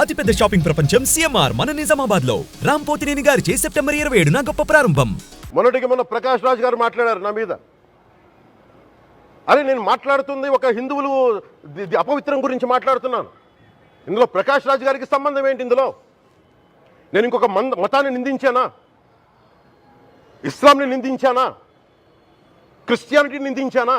అతిపెద్ద షాపింగ్ ప్రపంచం సిఎంఆర్ మన నిజామాబాద్లో రామ్ పోతినేని గారిచే సెప్టెంబర్ ఇరవై ఏడున గొప్ప ప్రారంభం. మొన్నటికి మొన్న ప్రకాష్ రాజ్ గారు మాట్లాడారు నా మీద. అరే నేను మాట్లాడుతుంది ఒక హిందువులు అపవిత్రం గురించి మాట్లాడుతున్నాను. ఇందులో ప్రకాష్ రాజ్ గారికి సంబంధం ఏంటి ఇందులో? నేను ఇంకొక మంద మతాన్ని నిందించానా? ఇస్లాంని నిందించానా? క్రిస్టియానిటీని నిందించానా?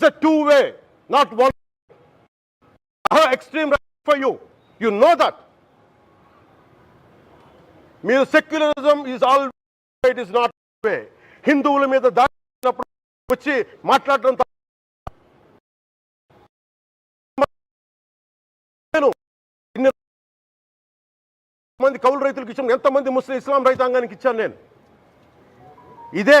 it's two way not one I have extreme respect for you? You know that మీరు secularism is all it is not way హిందువుల మీద దాడినప్పుడు వచ్చి మాట్లాడడం నేను మంది కౌలు రైతులకు ఇచ్చాను ఎంతమంది ముస్లిం ఇస్లాం రైతాంగానికి ఇచ్చాను నేను. ఇదే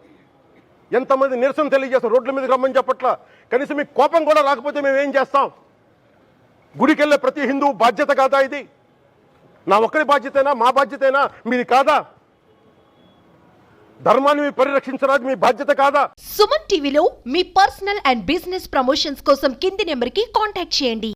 ఎంతమంది నిరసన తెలియజేస్తారు రోడ్ల మీదకి రమ్మని చెప్పట్లా? కనీసం మీకు కోపం కూడా రాకపోతే మేము ఏం చేస్తాం? గుడికెళ్ళే ప్రతి హిందువు బాధ్యత కాదా ఇది? నా ఒక్కరి బాధ్యతేనా? మా బాధ్యతేనా? మీది కాదా? ధర్మాన్ని మీ పరిరక్షించరాదు మీ బాధ్యత కాదా? సుమన్ టీవీలో మీ పర్సనల్ అండ్ బిజినెస్ ప్రమోషన్స్ కోసం కింది నెంబర్కి కాంటాక్ట్ చేయండి.